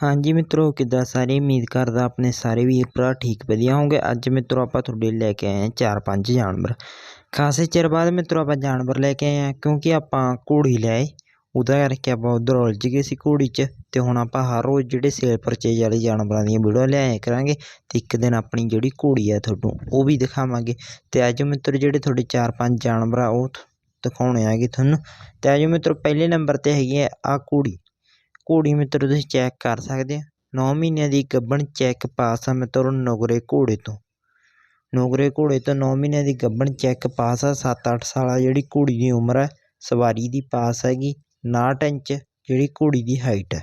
ਹਾਂਜੀ ਮਿੱਤਰੋ, ਕਿੱਦਾਂ ਸਾਰੇ? ਉਮੀਦ ਕਰਦਾ ਆਪਣੇ ਸਾਰੇ ਵੀਰ ਭਰਾ ਠੀਕ ਵਧੀਆ ਹੋਣਗੇ। ਅੱਜ ਮਿੱਤਰੋ, ਆਪਾਂ ਤੁਹਾਡੇ ਲਈ ਲੈ ਕੇ ਆਏ ਹਾਂ ਚਾਰ ਪੰਜ ਜਾਨਵਰ। ਖਾਸੇ ਚਿਰ ਬਾਅਦ ਮਿੱਤਰੋ, ਆਪਾਂ ਜਾਨਵਰ ਲੈ ਕੇ ਆਏ ਹਾਂ, ਕਿਉਂਕਿ ਆਪਾਂ ਘੋੜੀ ਲਿਆਏ ਉਹਦਾ ਕਰਕੇ ਆਪਾਂ ਉਧਰ ਉਲਝ ਗਏ ਸੀ ਘੋੜੀ 'ਚ ਤੇ ਹੁਣ ਆਪਾਂ ਹਰ ਰੋਜ਼ ਜਿਹੜੇ ਸੇਲ ਪਰਚੇਜ ਵਾਲੇ ਜਾਨਵਰਾਂ ਦੀਆਂ ਵੀਡੀਓ ਲਿਆਇਆ ਕਰਾਂਗੇ ਤੇ ਇੱਕ ਦਿਨ ਆਪਣੀ ਜਿਹੜੀ ਘੋੜੀ ਆ ਤੁਹਾਨੂੰ ਉਹ ਵੀ ਦਿਖਾਵਾਂਗੇ। ਤੇ ਅੱਜ ਮਿੱਤਰੋ, ਜਿਹੜੇ ਤੁਹਾਡੇ ਚਾਰ ਪੰਜ ਜਾਨਵਰ ਆ ਉਹ ਦਿਖਾਉਣੇ ਆਗੇ ਤੁਹਾਨੂੰ। ਤੇ ਅੱਜ ਮਿੱਤਰੋ, ਪਹਿਲੇ ਨੰਬਰ ਤੇ ਹੈਗੀ ਆ ਆ ਘੋੜੀ। ਘੋੜੀ ਮਿੱਤਰੋ ਤੁਸੀਂ ਚੈੱਕ ਕਰ ਸਕਦੇ ਹੋ 9 ਮਹੀਨਿਆਂ ਦੀ ਗੱਭਣ ਚੈੱਕ ਪਾਸ ਆ ਮਿੱਤਰੋ ਨੁਗਰੇ ਘੋੜੇ ਤੋਂ। ਨੁਗਰੇ ਘੋੜੇ ਤੋਂ 9 ਮਹੀਨਿਆਂ ਦੀ ਗੱਭਣ ਚੈੱਕ ਪਾਸ ਆ 7-8 ਸਾਲਾ ਜਿਹੜੀ ਘੋੜੀ ਦੀ ਉਮਰ ਹੈ ਸਵਾਰੀ ਦੀ ਪਾਸ ਹੈਗੀ 59 ਇੰਚ ਜਿਹੜੀ ਘੋੜੀ ਦੀ ਹਾਈਟ ਹੈ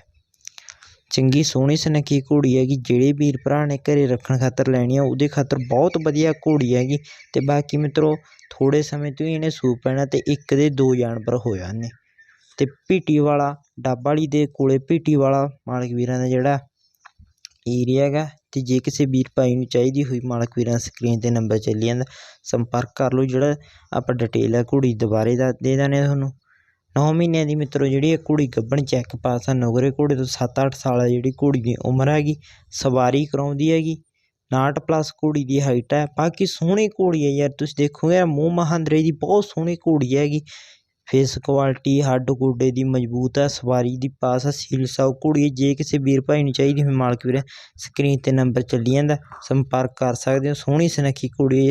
ਚੰਗੀ ਸੋਹਣੀ ਸੁਨੱਖੀ ਘੋੜੀ ਹੈਗੀ, ਜਿਹੜੇ ਵੀਰ ਭਰਾ ਨੇ ਘਰੇ ਰੱਖਣ ਖਾਤਰ ਲੈਣੀ ਆ, ਉਹਦੇ ਖਾਤਰ ਬਹੁਤ ਵਧੀਆ ਘੋੜੀ ਹੈਗੀ ਤੇ ਬਾਕੀ ਮਿੱਤਰੋ ਥੋੜੇ ਸਮੇਂ ਤੋਂ ਹੀ ਇਹਨੇ ਸੂ ਪੈਣਾ ਤੇ ਇੱਕ ਦੇ ਦੋ ਜਾਨਵਰ ਹੋ ਜਾਣੇ ਅਤੇ ਭੀਟੀ ਵਾਲਾ, ਡੱਬ ਵਾਲੀ ਦੇ ਕੋਲੇ ਭੀਟੀ ਵਾਲਾ ਮਾਲਕ ਵੀਰਾਂ ਦਾ ਜਿਹੜਾ ਏਰੀਆ ਹੈਗਾ ਅਤੇ ਜੇ ਕਿਸੇ ਵੀਰ ਭਾਈ ਨੂੰ ਚਾਹੀਦੀ ਹੋਈ ਮਾਲਕ ਵੀਰਾਂ ਸਕਰੀਨ ਤੇ ਨੰਬਰ ਚੱਲੀ ਜਾਂਦਾ, ਸੰਪਰਕ ਕਰ ਲਓ ਜਿਹੜਾ ਆਪਾਂ ਡਿਟੇਲ ਹੈ ਘੋੜੀ ਦੁਬਾਰੇ ਦਾ ਦੇ ਦਾਨੇ ਤੁਹਾਨੂੰ। ਨੌ ਮਹੀਨਿਆਂ ਦੀ ਮਿੱਤਰੋ ਜਿਹੜੀ ਇਹ ਘੋੜੀ ਗੱਭਣ ਚੈੱਕ ਪਾਸ ਆ ਨੋਗਰੇ ਘੋੜੇ ਤੋਂ 7-8 ਸਾਲ ਆ ਜਿਹੜੀ ਘੋੜੀ ਦੀ ਉਮਰ ਹੈਗੀ, ਸਵਾਰੀ ਕਰਾਉਂਦੀ ਹੈਗੀ 59 ਪਲੱਸ ਘੋੜੀ ਦੀ ਹਾਈਟ ਹੈ ਬਾਕੀ ਸੋਹਣੀ ਘੋੜੀ ਹੈ ਯਾਰ, ਤੁਸੀਂ ਦੇਖੋਗੇ ਮੂੰਹ ਮਹਾਂਦਰੇ ਦੀ ਬਹੁਤ ਸੋਹਣੀ ਘੋੜੀ ਹੈਗੀ ਫੇਸ ਕੁਆਲਿਟੀ ਹੱਡ ਗੋਡੇ ਦੀ ਮਜ਼ਬੂਤ ਹੈ, ਸਵਾਰੀ ਦੀ ਪਾਸ ਹੈ, ਸੀਲ ਸਾਊ ਘੋੜੀ ਜੇ ਕਿਸੇ ਵੀਰ ਭਾਈ ਨੂੰ ਚਾਹੀਦੀ ਹੋਵੇ ਮਾਲਕ ਵੀਰ, ਸਕਰੀਨ ਤੇ ਨੰਬਰ ਚੱਲੀ ਜਾਂਦਾ, ਸੰਪਰਕ ਕਰ ਸਕਦੇ ਹੋ, ਸੋਹਣੀ ਸੁਨੱਖੀ ਘੋੜੀ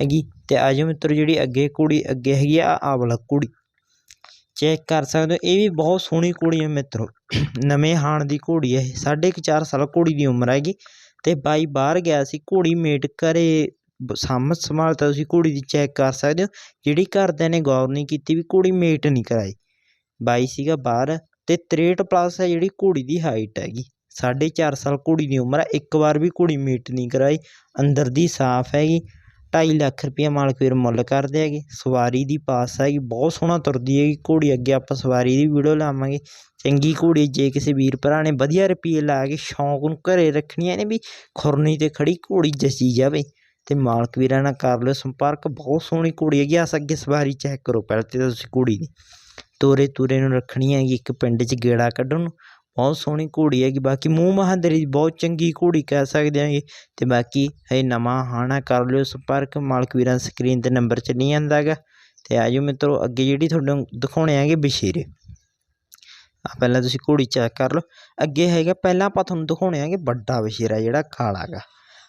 ਹੈਗੀ ਅਤੇ ਆਜੋ ਮਿੱਤਰ ਜਿਹੜੀ ਅੱਗੇ ਘੋੜੀ ਅੱਗੇ ਹੈਗੀ ਆ, ਆਹ ਵਾਲਾ ਘੋੜੀ। ਚੈੱਕ ਕਰ ਸਕਦੇ ਹੋ, ਇਹ ਵੀ ਬਹੁਤ ਸੋਹਣੀ ਘੋੜੀ ਹੈ ਮਿੱਤਰੋ, ਨਵੇਂ ਹਾਣ ਦੀ ਘੋੜੀ ਹੈ, ਸਾਢੇ ਕੁ ਚਾਰ ਸਾਲ ਘੋੜੀ ਦੀ ਉਮਰ ਹੈਗੀ ਅਤੇ ਬਾਈ ਬਾਹਰ ਗਿਆ ਸੀ, ਘੋੜੀ ਮੇਟ ਘਰੇ ਸਾਂਭ ਸੰਭਾਲ ਤਾਂ ਤੁਸੀਂ ਘੋੜੀ ਦੀ ਚੈੱਕ ਕਰ ਸਕਦੇ ਹੋ, ਜਿਹੜੀ ਘਰਦਿਆਂ ਨੇ ਗੌਰ ਨਹੀਂ ਕੀਤੀ ਵੀ ਘੋੜੀ ਮੇਟ ਨਹੀਂ ਕਰਾਈ। ਬਾਈ ਸੀਗਾ ਬਾਹਰ ਅਤੇ 63 ਪਲੱਸ ਹੈ ਜਿਹੜੀ ਘੋੜੀ ਦੀ ਹਾਈਟ ਹੈਗੀ। ਸਾਢੇ ਚਾਰ ਸਾਲ ਘੋੜੀ ਦੀ ਉਮਰ ਹੈ, ਇੱਕ ਵਾਰ ਵੀ ਘੋੜੀ ਮੀਟ ਨਹੀਂ ਕਰਾਈ, ਅੰਦਰ ਦੀ ਸਾਫ਼ ਹੈਗੀ, ਢਾਈ ਲੱਖ ਰੁਪਈਆ ਮਾਲਕ ਵੀਰ ਮੁੱਲ ਕਰਦੇ ਹੈਗੇ, ਸਵਾਰੀ ਦੀ ਪਾਸ ਹੈਗੀ, ਬਹੁਤ ਸੋਹਣਾ ਤੁਰਦੀ ਹੈਗੀ ਘੋੜੀ ਅੱਗੇ ਆਪਾਂ ਸਵਾਰੀ ਦੀ ਵੀਡੀਓ ਲਾਵਾਂਗੇ। ਚੰਗੀ ਘੋੜੀ ਜੇ ਕਿਸੇ ਵੀਰ ਭਰਾ ਨੇ ਵਧੀਆ ਰੁਪਈਏ ਲਾ ਕੇ ਸ਼ੌਂਕ ਨੂੰ ਘਰੇ ਰੱਖਣੀਆਂ ਨੇ ਵੀ ਖੁਰਨੀ ਤੇ ਖੜੀ ਘੋੜੀ ਜਸੀ ਜਾਵੇ। ਅਤੇ ਮਾਲਕ ਵੀਰਾਂ ਨਾਲ ਕਰ ਲਿਓ ਸੰਪਰਕ। ਬਹੁਤ ਸੋਹਣੀ ਘੋੜੀ ਹੈਗੀ ਆ ਅੱਗੇ ਸਵਾਰੀ ਚੈੱਕ ਕਰੋ ਪਹਿਲਾਂ ਤੇ ਤੁਸੀਂ ਘੋੜੀ ਦੀ। ਤੋਰੇ ਤੂਰੇ ਨੂੰ ਰੱਖਣੀ ਹੈਗੀ, ਇੱਕ ਪਿੰਡ 'ਚ ਗੇੜਾ ਕੱਢਣ ਨੂੰ। ਬਹੁਤ ਸੋਹਣੀ ਘੋੜੀ ਹੈਗੀ, ਬਾਕੀ ਮੂੰਹ ਮਹਾਂਦਰੀ ਦੀ ਬਹੁਤ ਚੰਗੀ ਘੋੜੀ ਕਹਿ ਸਕਦੇ ਆਂਗੇ ਤੇ ਬਾਕੀ ਹੈ ਨਵਾਂ ਹਾਣਾ ਕਰ ਲਿਓ ਸੰਪਰਕ, ਮਾਲਕ ਵੀਰਾਂ ਸਕਰੀਨ ਤੇ ਨੰਬਰ ਚੱਲੀ ਜਾਂਦਾ ਹੈਗਾ ਤੇ ਆਜੋ ਮਿੱਤਰੋ, ਅੱਗੇ ਜਿਹੜੀ ਤੁਹਾਨੂੰ ਦਿਖਾਉਣੇ ਆਗੇ ਬਸ਼ੀਰੇ। ਆ ਪਹਿਲਾਂ ਤੁਸੀਂ ਘੋੜੀ ਚੈੱਕ ਕਰ ਲਓ। ਅੱਗੇ ਹੈਗਾ, ਪਹਿਲਾਂ ਆਪਾਂ ਤੁਹਾਨੂੰ ਦਿਖਾਉਣੇ ਆਗੇ ਵੱਡਾ ਬਸ਼ੀਰਾ ਜਿਹੜਾ ਕਾਲਾ ਹੈਗਾ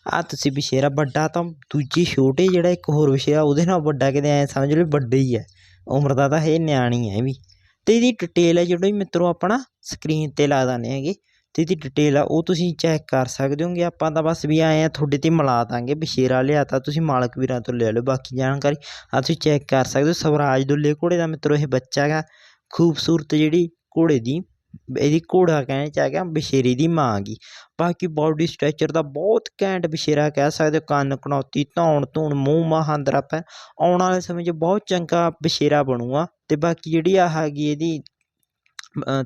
ਆ ਤੁਸੀਂ ਬਸ਼ੇਰਾ ਵੱਡਾ ਤਾਂ ਦੂਜੀ ਛੋਟੇ ਜਿਹੜਾ ਇੱਕ ਹੋਰ ਬਸ਼ੇਰਾ ਉਹਦੇ ਨਾਲ ਵੱਡਾ ਕਿਤੇ ਐ ਸਮਝ ਲਓ ਵੱਡੇ ਹੀ ਹੈ ਉਮਰ ਦਾ ਤਾਂ ਇਹ ਨਿਆਣੀ ਹੈ ਵੀ। ਤੇ ਇਹਦੀ ਡਿਟੇਲ ਹੈ ਜਿਹੜੀ ਮਿੱਤਰੋ ਆਪਣਾ ਸਕਰੀਨ ਤੇ ਲਾ ਦਾਨੇ ਹੈਗੇ। ਤੇ ਇਹਦੀ ਡਿਟੇਲ ਆ, ਉਹ ਤੁਸੀਂ ਚੈੱਕ ਕਰ ਸਕਦੇ ਹੋਗੇ। ਆਪਾਂ ਤਾਂ ਬਸ ਵੀ ਆਏ ਆ, ਤੁਹਾਡੇ ਤੇ ਮਿਲਾ ਦਾਂਗੇ ਬਸ਼ੇਰਾ ਲਿਆਤਾ ਤੁਸੀਂ ਮਾਲਕ ਵੀਰਾਂ ਤੋਂ ਲੈ ਲਓ, ਬਾਕੀ ਜਾਣਕਾਰੀ। ਆ ਤੁਸੀਂ ਚੈੱਕ ਕਰ ਸਕਦੇ ਹੋ, ਸਵਰਾਜ ਦੁੱਲੇ ਘੋੜੇ ਦਾ ਮਿੱਤਰੋ ਇਹ ਬੱਚਾ ਹੈਗਾ। ਖੂਬਸੂਰਤ ਜਿਹੜੀ ਘੋੜੇ ਦੀ ਇਹਦੀ ਘੋੜਾ ਕਹਿਣ ਚ ਆ ਗਿਆ ਬਸ਼ੇਰੀ ਦੀ ਮਾਂ ਗਈ ਬਾਕੀ ਬਾਡੀ ਸਟਰਕਚਰ ਦਾ ਬਹੁਤ ਘੈਂਟ ਬਸ਼ੇਰਾ ਕਹਿ ਸਕਦੇ ਕੰਨ ਕਣੌਤੀ ਧੌਣ ਧੂਣ, ਮੂੰਹ ਮਹਾਂਦਰਾ ਪੈ ਆਉਣ ਵਾਲੇ ਸਮੇਂ 'ਚ ਬਹੁਤ ਚੰਗਾ ਬਸ਼ੇਰਾ ਬਣੂਗਾ। ਅਤੇ ਬਾਕੀ ਜਿਹੜੀ ਆਹ ਹੈਗੀ ਇਹਦੀ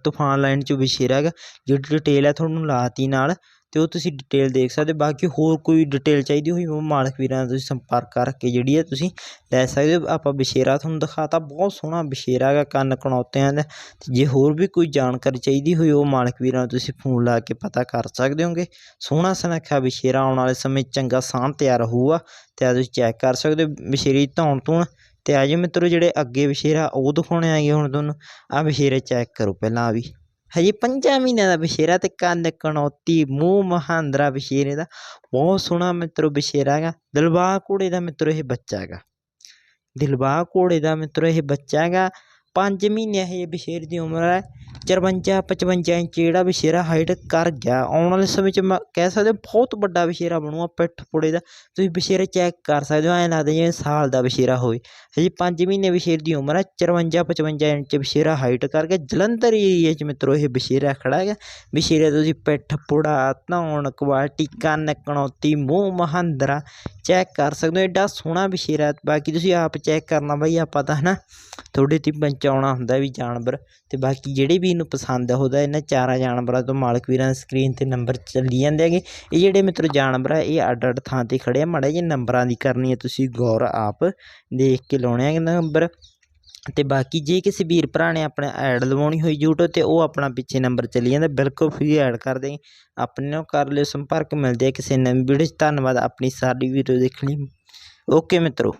ਤੂਫਾਨ ਲਾਈਨ 'ਚ ਬਸ਼ੇਰਾ ਹੈਗਾ, ਜਿਹੜੀ ਡਿਟੇਲ ਹੈ ਤੁਹਾਨੂੰ ਲਾਤੀ ਨਾਲ। ਅਤੇ ਉਹ ਤੁਸੀਂ ਡਿਟੇਲ ਦੇਖ ਸਕਦੇ ਬਾਕੀ ਹੋਰ ਕੋਈ ਡਿਟੇਲ ਚਾਹੀਦੀ ਹੋਈ, ਉਹ ਮਾਲਕ ਵੀਰਾਂ ਨਾਲ ਤੁਸੀਂ ਸੰਪਰਕ ਕਰਕੇ ਜਿਹੜੀ ਹੈ ਤੁਸੀਂ ਲੈ ਸਕਦੇ ਹੋ। ਆਪਾਂ ਬਸ਼ੇਰਾ ਤੁਹਾਨੂੰ ਦਿਖਾਤਾ, ਬਹੁਤ ਸੋਹਣਾ ਬਸ਼ੇਰਾ ਹੈਗਾ, ਕੰਨ ਕਣੌਤਿਆਂ ਦਾ। ਤੇ ਜੇ ਹੋਰ ਵੀ ਕੋਈ ਜਾਣਕਾਰੀ ਚਾਹੀਦੀ ਹੋਈ, ਉਹ ਮਾਲਕ ਵੀਰਾਂ ਨੂੰ ਤੁਸੀਂ ਫੋਨ ਲਾ ਕੇ ਪਤਾ ਕਰ ਸਕਦੇ ਹੋਗੇ। ਸੋਹਣਾ ਸੁਨੱਖਾ ਬਸ਼ੇਰਾ ਆਉਣ ਵਾਲੇ ਸਮੇਂ ਚੰਗਾ ਸਾਂਭ ਤਿਆਰ ਹੋਊਗਾ। ਤੇ ਆ ਤੁਸੀਂ ਚੈੱਕ ਕਰ ਸਕਦੇ ਹੋ ਬਸ਼ੇਰੀ ਧੌਣ ਧੂਣ। ਤੇ ਆਜੋ ਮਿੱਤਰੋ, ਜਿਹੜੇ ਅੱਗੇ ਬਸ਼ੇਰਾ ਉਹ ਦਿਖਾਉਣੇ ਆਗੇ ਹੁਣ ਤੁਹਾਨੂੰ। ਆ ਬਸ਼ੇਰੇ ਚੈੱਕ ਕਰੋ ਪਹਿਲਾਂ ਆ ਵੀ। ਹਜੇ ਪੰਜਾਂ ਮਹੀਨਿਆਂ ਦਾ ਬਸ਼ੇਰਾ ਤੇ ਕੰਨ ਕਣੌਤੀ ਮੂੰਹ ਮਹਾਂਦਰਾ ਬਸ਼ੇਰੇ ਦਾ ਬਹੁਤ ਸੋਹਣਾ ਮਿੱਤਰੋ ਬਸ਼ੇਰਾ ਹੈਗਾ ਦਿਲਬਾਗ ਘੋੜੇ ਦਾ ਮਿੱਤਰੋ ਇਹ ਬੱਚਾ ਹੈਗਾ ਦਿਲਵਾ ਘੋੜੇ ਦਾ ਮਿੱਤਰੋ ਇਹ ਬੱਚਾ ਹੈਗਾ 5 ਮਹੀਨੇ ਹਜੇ ਬਸ਼ੇਰ ਦੀ ਉਮਰ ਹੈ 54 55 ਇੰਚ ਜਿਹੜਾ ਬਸ਼ੇਰਾ ਹਾਈਟ ਕਰ ਗਿਆ। ਆਉਣ ਵਾਲੇ ਸਮੇਂ 'ਚ ਮੈਂ ਕਹਿ ਸਕਦੇ ਬਹੁਤ ਵੱਡਾ ਬਸ਼ੇਰਾ ਬਣੂਗਾ, ਪਿੱਠ ਪੁੜੇ ਦਾ। ਤੁਸੀਂ ਬਸ਼ੇਰੇ ਚੈੱਕ ਕਰ ਸਕਦੇ ਹੋ, ਐਂ ਲੱਗਦਾ ਜਿਵੇਂ ਸਾਲ ਦਾ ਬਸ਼ੇਰਾ ਹੋਵੇ। ਹਜੇ 5 ਮਹੀਨੇ ਬਸ਼ੇਰ ਦੀ ਉਮਰ ਹੈ 54 55 ਇੰਚ ਬਸ਼ੇਰਾ ਹਾਈਟ ਕਰ ਗਿਆ। ਜਲੰਧਰ ਏਰੀਏ 'ਚ ਮਿੱਤਰੋ ਇਹ ਬਸ਼ੇਰਾ ਖੜਾ ਹੈਗਾ। ਬਸ਼ੇਰੇ ਤੁਸੀਂ ਪਿੱਠ ਪੁੜਾ, ਧੌਣ, ਕੁਆਲਿਟੀ, ਕੰਨ, ਕਣੌਤੀ, ਮੂੰਹ, ਮਹਾਂਦਰਾ ਚੈੱਕ ਕਰ ਸਕਦੇ ਹੋ ਐਡਾ ਸੋਹਣਾ ਬਸ਼ੇਰਾ ਬਾਕੀ ਤੁਸੀਂ ਆਪ ਚੈੱਕ ਕਰਨਾ ਬਾਈ, ਆਪਾਂ ਤਾਂ ਹਨਾ ਤੁਹਾਡੇ 'ਤੇ ਪਹੁੰਚਾਉਣਾ ਹੁੰਦਾ ਵੀ ਜਾਨਵਰ ਤੇ ਬਾਕੀ ਜਿਹੜੇ ਵੀ ਇਹਨੂੰ ਪਸੰਦ ਹੋਦਾ ਇਹਨਾਂ ਚਾਰਾਂ ਜਾਨਵਰਾਂ ਤੋਂ ਮਾਲਕ ਵੀਰਾਂ ਸਕਰੀਨ ਤੇ ਨੰਬਰ ਚੱਲੀ ਜਾਂਦੇ ਹੈਗੇ। ਇਹ ਜਿਹੜੇ ਮਿੱਤਰ ਜਾਨਵਰ ਆ, ਇਹ ਅੱਡ ਅੱਡ ਥਾਂ ਤੇ ਖੜੇ ਆ, ਮਾੜਾ ਜਿਹੇ ਨੰਬਰਾਂ ਦੀ ਕਰਨੀ ਹੈ, ਤੁਸੀਂ ਗੌਰ ਆਪ ਦੇਖ ਕੇ ਲਾਉਣੇ ਆ ਨੰਬਰ ਅਤੇ ਬਾਕੀ ਜੇ ਕਿਸੇ ਵੀਰ ਭਰਾ ਨੇ ਆਪਣਾ ਐਡ ਲਵਾਉਣੀ ਹੋਈ YouTube ਤੇ ਉਹ ਆਪਣਾ ਪਿੱਛੇ ਨੰਬਰ ਚਲੀ ਜਾਂਦਾ, ਬਿਲਕੁਲ ਫ੍ਰੀ ਐਡ ਕਰ ਦੇ ਆਪਣੇ ਨਾਲ ਕਰ ਲਿਓ ਸੰਪਰਕ, ਮਿਲਦੇ ਆ ਕਿਸੇ ਨਵੀਂ ਵੀਡੀਓ 'ਚ। ਧੰਨਵਾਦ ਆਪਣੀ ਸਾਰੀ ਵੀਡੀਓ ਦੇਖਣ ਲਈ। ਓਕੇ ਮਿੱਤਰੋ।